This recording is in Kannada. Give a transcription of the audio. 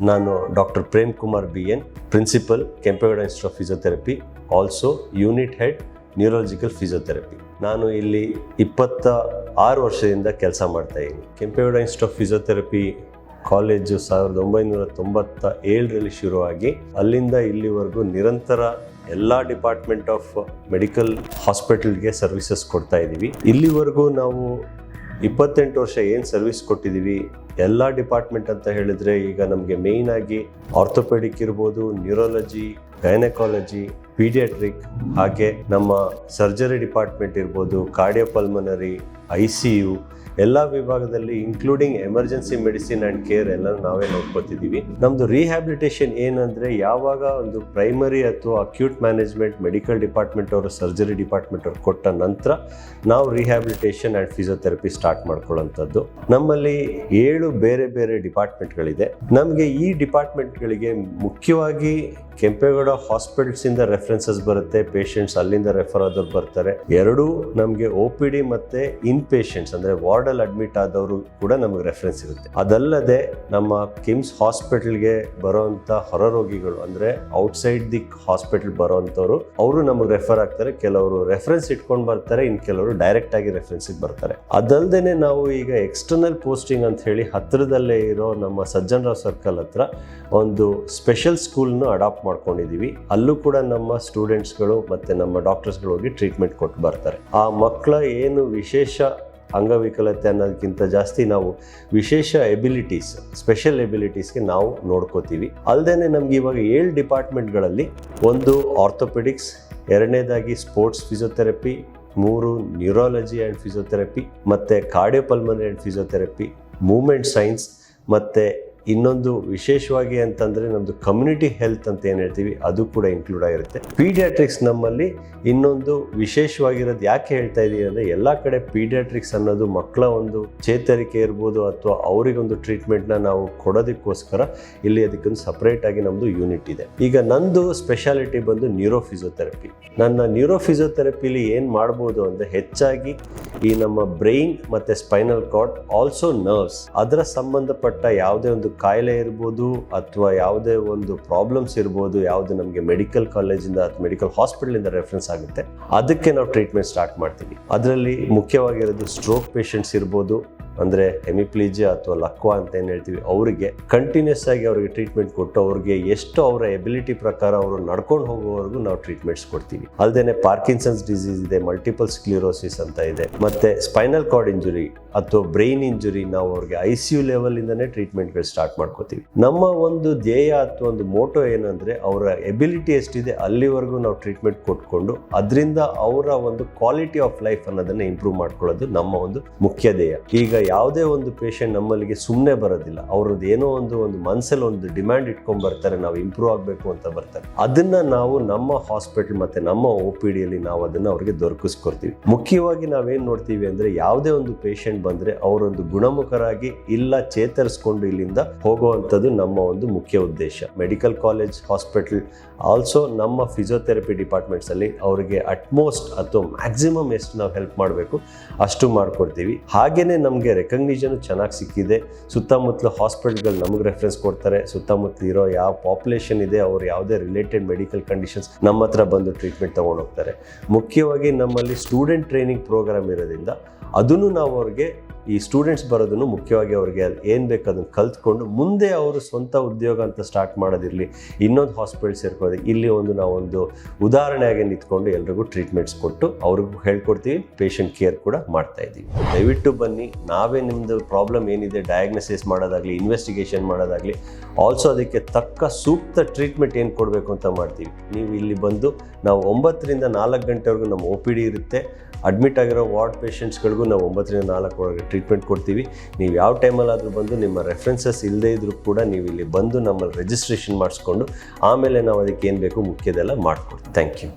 ನಾನು doctor Prem Kumar B N principal Kempegowda institute of physiotherapy also unit head neurological physiotherapy ನಾನು ಇಲ್ಲಿ ಇಪ್ಪತ್ತ ಆರು ವರ್ಷದಿಂದ ಕೆಲಸ ಮಾಡ್ತಾ ಇದ್ದೀನಿ. ಕೆಂಪೇಗೌಡ ಆಫ್ ಫಿಸಿಯೋಥೆರಪಿ ಕಾಲೇಜು ಸಾವಿರದ ಒಂಬೈನೂರ ತೊಂಬತ್ತ ಏಳರಲ್ಲಿ ಶುರುವಾಗಿ, ಅಲ್ಲಿಂದ ಇಲ್ಲಿವರೆಗೂ ನಿರಂತರ ಎಲ್ಲ ಡಿಪಾರ್ಟ್ಮೆಂಟ್ ಆಫ್ ಮೆಡಿಕಲ್ ಹಾಸ್ಪಿಟಲ್ಗೆ ಸರ್ವಿಸಸ್ ಕೊಡ್ತಾ ಇದ್ದೀವಿ. ಇಲ್ಲಿವರೆಗೂ ನಾವು ಇಪ್ಪತ್ತೆಂಟು ವರ್ಷ ಏನು ಸರ್ವಿಸ್ ಕೊಟ್ಟಿದ್ದೀವಿ ಎಲ್ಲ ಡಿಪಾರ್ಟ್ಮೆಂಟ್ ಅಂತ ಹೇಳಿದ್ರೆ ಈಗ ನಮಗೆ ಮೇಯ್ನ್ ಆಗಿ ಆರ್ಥೋಪೆಡಿಕ್ ಇರ್ಬೋದು ನ್ಯೂರಾಲಜಿ ಗೈನಕಾಲಜಿ ಪೀಡಿಯಾಟ್ರಿಕ್ ಹಾಗೆ ನಮ್ಮ ಸರ್ಜರಿ ಡಿಪಾರ್ಟ್ಮೆಂಟ್ ಇರ್ಬೋದು, ಕಾರ್ಡಿಯೋಪಲ್ಮನರಿ ಐ ಸಿ ಯು ಎಲ್ಲ ವಿಭಾಗದಲ್ಲಿ including emergency medicine and care ಎಲ್ಲ ನಾವೇ ನೋಡ್ಕೊತಿದ್ದೀವಿ ನಮ್ಮದು ರಿಹ್ಯಾಬಿಲಿಟೇಷನ್ ಏನಂದರೆ ಯಾವಾಗ ಒಂದು ಪ್ರೈಮರಿ ಅಥವಾ ಅಕ್ಯೂಟ್ ಮ್ಯಾನೇಜ್ಮೆಂಟ್ ಮೆಡಿಕಲ್ ಡಿಪಾರ್ಟ್ಮೆಂಟ್ ಅವರು ಸರ್ಜರಿ ಡಿಪಾರ್ಟ್ಮೆಂಟ್ ಅವ್ರು ಕೊಟ್ಟ ನಂತರ ನಾವು ರಿಹ್ಯಾಬಿಲಿಟೇಷನ್ ಆ್ಯಂಡ್ ಫಿಸಿಯೋಥೆರಪಿ ಸ್ಟಾರ್ಟ್ ಮಾಡ್ಕೊಳ್ಳೋಂಥದ್ದು ನಮ್ಮಲ್ಲಿ ಏಳು ಬೇರೆ ಬೇರೆ ಡಿಪಾರ್ಟ್ಮೆಂಟ್ಗಳಿದೆ ನಮಗೆ ಈ ಡಿಪಾರ್ಟ್ಮೆಂಟ್ಗಳಿಗೆ ಮುಖ್ಯವಾಗಿ ಕೆಂಪೇಗೌಡ ಹಾಸ್ಪಿಟಲ್ಸ್ ಇಂದ ರೆಫರೆನ್ಸಸ್ ಬರುತ್ತೆ ಪೇಷಂಟ್ಸ್ ಅಲ್ಲಿಂದ ರೆಫರ್ ಆದವ್ರು ಬರ್ತಾರೆ. ಎರಡೂ ನಮಗೆ ಒ ಪಿ ಡಿ ಮತ್ತೆ ಇನ್ ಪೇಷಂಟ್ಸ್ ಅಂದ್ರೆ ವಾರ್ಡಲ್ಲಿ ಅಡ್ಮಿಟ್ ಆದವರು ಕೂಡ ನಮಗೆ ರೆಫರೆನ್ಸ್ ಇರುತ್ತೆ. ಅದಲ್ಲದೆ ನಮ್ಮ ಕಿಮ್ಸ್ ಹಾಸ್ಪಿಟಲ್ಗೆ ಬರೋಂಥ ಹೊರ ರೋಗಿಗಳು, ಅಂದ್ರೆ ಔಟ್ಸೈಡ್ ದಿ ಹಾಸ್ಪಿಟಲ್ ಬರೋಂಥವ್ರು ಅವರು ನಮಗೆ ರೆಫರ್ ಆಗ್ತಾರೆ. ಕೆಲವರು ರೆಫರೆನ್ಸ್ ಇಟ್ಕೊಂಡು ಬರ್ತಾರೆ ಇನ್ನು ಕೆಲವರು ಡೈರೆಕ್ಟ್ ಆಗಿ ರೆಫರೆನ್ಸಿಗೆ ಬರ್ತಾರೆ. ಅದಲ್ಲದೆ ನಾವು ಈಗ ಎಕ್ಸ್ಟರ್ನಲ್ ಪೋಸ್ಟಿಂಗ್ ಅಂತ ಹೇಳಿ ಹತ್ತಿರದಲ್ಲೇ ಇರೋ ನಮ್ಮ ಸಜ್ಜನರಾವ್ ಸರ್ಕಲ್ ಹತ್ರ ಒಂದು ಸ್ಪೆಷಲ್ ಸ್ಕೂಲ್ನ ಅಡಾಪ್ಟ್ ಮಾಡ್ಕೊಂಡಿದ್ದೀವಿ ಅಲ್ಲೂ ಕೂಡ ನಮ್ಮ ಸ್ಟೂಡೆಂಟ್ಸ್ಗಳು ಮತ್ತು ನಮ್ಮ ಡಾಕ್ಟರ್ಸ್ಗಳು ಹೋಗಿ ಟ್ರೀಟ್ಮೆಂಟ್ ಕೊಟ್ಟು ಬರ್ತಾರೆ. ಆ ಮಕ್ಕಳ ಏನು ವಿಶೇಷ ಅಂಗವಿಕಲತೆ ಅನ್ನೋದಕ್ಕಿಂತ ಜಾಸ್ತಿ ನಾವು ವಿಶೇಷ ಎಬಿಲಿಟೀಸ್ ಸ್ಪೆಷಲ್ ಎಬಿಲಿಟೀಸ್ಗೆ ನಾವು ನೋಡ್ಕೋತೀವಿ. ಅಲ್ಲದೆ ನಮ್ಗೆ ಇವಾಗ ಏಳು ಡಿಪಾರ್ಟ್ಮೆಂಟ್ಗಳಲ್ಲಿ ಒಂದು ಆರ್ಥೋಪೆಡಿಕ್ಸ್ ಎರಡನೇದಾಗಿ ಸ್ಪೋರ್ಟ್ಸ್ ಫಿಸಿಯೋಥೆರಪಿ ಮೂರು ನ್ಯೂರಾಲಜಿ ಆ್ಯಂಡ್ ಫಿಸಿಯೋಥೆರಪಿ ಮತ್ತು cardiopulmonary and physiotherapy movement science ಮತ್ತು ಇನ್ನೊಂದು ವಿಶೇಷವಾಗಿ ಅಂತಂದರೆ ನಮ್ಮದು ಕಮ್ಯುನಿಟಿ ಹೆಲ್ತ್ ಅಂತ ಏನು ಹೇಳ್ತೀವಿ, ಅದು ಕೂಡ ಇನ್ಕ್ಲೂಡ್ ಆಗಿರುತ್ತೆ. ಪೀಡಿಯಾಟ್ರಿಕ್ಸ್ ನಮ್ಮಲ್ಲಿ ಇನ್ನೊಂದು ವಿಶೇಷವಾಗಿರೋದು ಯಾಕೆ ಹೇಳ್ತಾ ಇದ್ದೀವಿ ಅಂದರೆ, ಎಲ್ಲ ಕಡೆ ಪೀಡಿಯಾಟ್ರಿಕ್ಸ್ ಅನ್ನೋದು ಮಕ್ಕಳ ಒಂದು ಚೇತರಿಕೆ ಇರ್ಬೋದು ಅಥವಾ ಅವರಿಗೊಂದು ಟ್ರೀಟ್ಮೆಂಟ್ನ ನಾವು ಕೊಡೋದಕ್ಕೋಸ್ಕರ ಇಲ್ಲಿ ಅದಕ್ಕೊಂದು ಸಪ್ರೇಟ್ ಆಗಿ ನಮ್ಮದು ಯೂನಿಟ್ ಇದೆ. ಈಗ ನಂದು ಸ್ಪೆಷಾಲಿಟಿ ಬಂದು ನ್ಯೂರೋ ಫಿಸಿಯೋಥೆರಪಿ ನನ್ನ ನ್ಯೂರೋ ಫಿಸಿಯೋಥೆರಪಿಲಿ ಏನು ಮಾಡ್ಬೋದು ಅಂದರೆ, ಹೆಚ್ಚಾಗಿ ಈ ನಮ್ಮ ಬ್ರೈನ್ ಮತ್ತು ಸ್ಪೈನಲ್ ಕಾರ್ಡ್ ಆಲ್ಸೋ ನರ್ವ್ಸ್ ಅದರ ಸಂಬಂಧಪಟ್ಟ ಯಾವುದೇ ಒಂದು ಕಾಯಿಲೆ ಇರ್ಬೋದು ಅಥವಾ ಯಾವುದೇ ಒಂದು ಪ್ರಾಬ್ಲಮ್ಸ್ ಇರ್ಬೋದು, ಯಾವುದು ನಮಗೆ ಮೆಡಿಕಲ್ ಕಾಲೇಜಿಂದ ಅಥವಾ ಮೆಡಿಕಲ್ ಹಾಸ್ಪಿಟಲಿಂದ ರೆಫರೆನ್ಸ್ ಆಗುತ್ತೆ. ಅದಕ್ಕೆ ನಾವು ಟ್ರೀಟ್ಮೆಂಟ್ ಸ್ಟಾರ್ಟ್ ಮಾಡ್ತೀವಿ. ಅದರಲ್ಲಿ ಮುಖ್ಯವಾಗಿರೋದು ಸ್ಟ್ರೋಕ್ ಪೇಷಂಟ್ಸ್ ಇರ್ಬೋದು ಅಂದರೆ ಎಮಿಪ್ಲೀಜಿಯಾ ಅಥವಾ ಲಕ್ವಾ ಅಂತ ಏನು ಹೇಳ್ತೀವಿ, ಅವರಿಗೆ ಕಂಟಿನ್ಯೂಸ್ ಆಗಿ ಅವರಿಗೆ ಟ್ರೀಟ್ಮೆಂಟ್ ಕೊಟ್ಟು ಅವ್ರಿಗೆ ಎಷ್ಟು ಅವರ ಎಬಿಲಿಟಿ ಪ್ರಕಾರ ಅವರು ನಡ್ಕೊಂಡು ಹೋಗೋವರೆಗೂ ನಾವು ಟ್ರೀಟ್ಮೆಂಟ್ಸ್ ಕೊಡ್ತೀವಿ. ಅಲ್ಲದೆ ಪಾರ್ಕಿನ್ಸನ್ಸ್ ಡಿಸೀಸ್ ಇದೆ ಮಲ್ಟಿಪಲ್ ಸ್ಕ್ಲಿರೋಸಿಸ್ ಅಂತ ಇದೆ. ಮತ್ತೆ ಸ್ಪೈನಲ್ ಕಾರ್ಡ್ ಇಂಜುರಿ ಅಥವಾ ಬ್ರೈನ್ ಇಂಜುರಿ ನಾವು ಅವ್ರಿಗೆ ಐ ಸಿ ಯು ಲೆವೆಲಿಂದನೇ ಟ್ರೀಟ್ಮೆಂಟ್ಗಳು ಸ್ಟಾರ್ಟ್ ಮಾಡ್ಕೋತೀವಿ. ನಮ್ಮ ಒಂದು ಧ್ಯೇಯ ಅಥವಾ ಒಂದು ಮೋಟೋ ಏನಂದರೆ ಅವರ ಎಬಿಲಿಟಿ ಎಷ್ಟಿದೆ ಅಲ್ಲಿವರೆಗೂ ನಾವು ಟ್ರೀಟ್ಮೆಂಟ್ ಕೊಟ್ಕೊಂಡು ಅದರಿಂದ ಅವರ ಒಂದು ಕ್ವಾಲಿಟಿ ಆಫ್ ಲೈಫ್ ಅನ್ನೋದನ್ನ ಇಂಪ್ರೂವ್ ಮಾಡ್ಕೊಳ್ಳೋದು ನಮ್ಮ ಒಂದು ಮುಖ್ಯ ಧ್ಯೇಯ. ಈಗ ಯಾವುದೇ ಒಂದು ಪೇಷಂಟ್ ನಮ್ಮಲ್ಲಿಗೆ ಸುಮ್ಮನೆ ಬರೋದಿಲ್ಲ. ಅವ್ರದ್ದು ಏನೋ ಒಂದು ಒಂದು ಮನಸ್ಸಲ್ಲಿ ಒಂದು ಡಿಮ್ಯಾಂಡ್ ಇಟ್ಕೊಂಡ್ ಬರ್ತಾರೆ, ನಾವು ಇಂಪ್ರೂವ್ ಆಗಬೇಕು ಅಂತ ಬರ್ತಾರೆ. ಅದನ್ನ ನಾವು ನಮ್ಮ ಹಾಸ್ಪಿಟಲ್ ಮತ್ತೆ ನಮ್ಮ ಒ ಪಿ ಡಿಯಲ್ಲಿ ನಾವು ಅದನ್ನ ಅವ್ರಿಗೆ ದೊರಕಿಸ್ಕೊಡ್ತೀವಿ. ಮುಖ್ಯವಾಗಿ ನಾವೇನು ನೋಡ್ತೀವಿ ಅಂದ್ರೆ ಯಾವುದೇ ಒಂದು ಪೇಷಂಟ್ ಬಂದ್ರೆ ಅವರೊಂದು ಗುಣಮುಖರಾಗಿ ಇಲ್ಲ ಚೇತರಿಸ್ಕೊಂಡು ಇಲ್ಲಿಂದ ಹೋಗುವಂಥದ್ದು ನಮ್ಮ ಒಂದು ಮುಖ್ಯ ಉದ್ದೇಶ. ಮೆಡಿಕಲ್ ಕಾಲೇಜ್ ಹಾಸ್ಪಿಟಲ್ ಆಲ್ಸೋ ನಮ್ಮ ಫಿಸಿಯೋಥೆರಪಿ ಡಿಪಾರ್ಟ್ಮೆಂಟ್ಸ್ ಅಲ್ಲಿ ಅವರಿಗೆ ಅಟ್ಮೋಸ್ಟ್ ಅಥವಾ ಮ್ಯಾಕ್ಸಿಮಮ್ ಎಷ್ಟು ನಾವು ಹೆಲ್ಪ್ ಮಾಡಬೇಕು ಅಷ್ಟು ಮಾಡ್ಕೊಡ್ತೀವಿ. ಹಾಗೇನೆ ನಮಗೆ ರೆಕಗ್ನಿಷನ್ ಚೆನ್ನಾಗಿ ಸಿಕ್ಕಿದೆ. ಸುತ್ತಮುತ್ತಲು ಹಾಸ್ಪಿಟಲ್ಗಳು ನಮಗೆ ರೆಫರೆನ್ಸ್ ಕೊಡ್ತಾರೆ. ಸುತ್ತಮುತ್ತಲು ಇರೋ ಯಾವ ಪಾಪ್ಯುಲೇಷನ್ ಇದೆ, ಅವ್ರು ಯಾವುದೇ ರಿಲೇಟೆಡ್ ಮೆಡಿಕಲ್ ಕಂಡೀಷನ್ಸ್ ನಮ್ಮ ಹತ್ರ ಬಂದು ಟ್ರೀಟ್ಮೆಂಟ್ ತೊಗೊಂಡು ಹೋಗ್ತಾರೆ. ಮುಖ್ಯವಾಗಿ ನಮ್ಮಲ್ಲಿ ಸ್ಟೂಡೆಂಟ್ ಟ್ರೈನಿಂಗ್ ಪ್ರೋಗ್ರಾಮ್ ಇರೋದ್ರಿಂದ ಅದನ್ನು ನಾವು ಅವ್ರಿಗೆ, ಈ ಸ್ಟೂಡೆಂಟ್ಸ್ ಬರೋದನ್ನು ಮುಖ್ಯವಾಗಿ ಅವ್ರಿಗೆ ಏನು ಬೇಕು ಅದನ್ನು ಕಲ್ತ್ಕೊಂಡು ಮುಂದೆ ಅವರು ಸ್ವಂತ ಉದ್ಯೋಗ ಅಂತ ಸ್ಟಾರ್ಟ್ ಮಾಡೋದಿರಲಿ. ಇನ್ನೊಂದು ಹಾಸ್ಪಿಟಲ್ ಸೇರ್ಕೋದು ಇಲ್ಲಿ ಒಂದು ನಾವೊಂದು ಉದಾಹರಣೆಯಾಗಿ ನಿಂತ್ಕೊಂಡು ಎಲ್ರಿಗೂ ಟ್ರೀಟ್ಮೆಂಟ್ಸ್ ಕೊಟ್ಟು ಅವ್ರಿಗೂ ಹೇಳ್ಕೊಡ್ತೀವಿ ಪೇಷಂಟ್ ಕೇರ್ ಕೂಡ ಮಾಡ್ತಾ ಇದ್ದೀವಿ. ದಯವಿಟ್ಟು ಬನ್ನಿ. ನಾವೇ ನಿಮ್ಮದು ಪ್ರಾಬ್ಲಮ್ ಏನಿದೆ ಡಯಾಗ್ನೋಸಿಸ್ ಮಾಡೋದಾಗಲಿ ಇನ್ವೆಸ್ಟಿಗೇಷನ್ ಮಾಡೋದಾಗಲಿ ಆಲ್ಸೋ ಅದಕ್ಕೆ ತಕ್ಕ ಸೂಕ್ತ ಟ್ರೀಟ್ಮೆಂಟ್ ಏನು ಕೊಡಬೇಕು ಅಂತ ಮಾಡ್ತೀವಿ. ನೀವು ಇಲ್ಲಿ ಬಂದು ನಾವು ಒಂಬತ್ತರಿಂದ ನಾಲ್ಕು ಗಂಟೆವರೆಗೂ ನಮ್ಮ ಒ ಪಿ ಡಿ ಇರುತ್ತೆ. ಅಡ್ಮಿಟ್ ಆಗಿರೋ ವಾರ್ಡ್ ಪೇಷಂಟ್ಸ್ಗಳಿಗೂ ನಾವು ಒಂಬತ್ತರಿಂದ ನಾಲ್ಕು ಒಳಗೆ ಟ್ರೀಟ್ಮೆಂಟ್ ಕೊಡ್ತೀವಿ. ನೀವು ಯಾವ ಟೈಮಲ್ಲಾದರೂ ಬಂದು ನಿಮ್ಮ ರೆಫರೆನ್ಸಸ್ ಇಲ್ಲದೇ ಇದ್ರೂ ಕೂಡ ನೀವು ಇಲ್ಲಿ ಬಂದು ನಮ್ಮಲ್ಲಿ ರಿಜಿಸ್ಟ್ರೇಷನ್ ಮಾಡಿಸ್ಕೊಂಡು ಆಮೇಲೆ ನಾವು ಅದಕ್ಕೆ ಏನು ಬೇಕು ಮುಖ್ಯದೆಲ್ಲ ಮಾಡಿಕೊಡ್ತೀವಿ ಥ್ಯಾಂಕ್ ಯು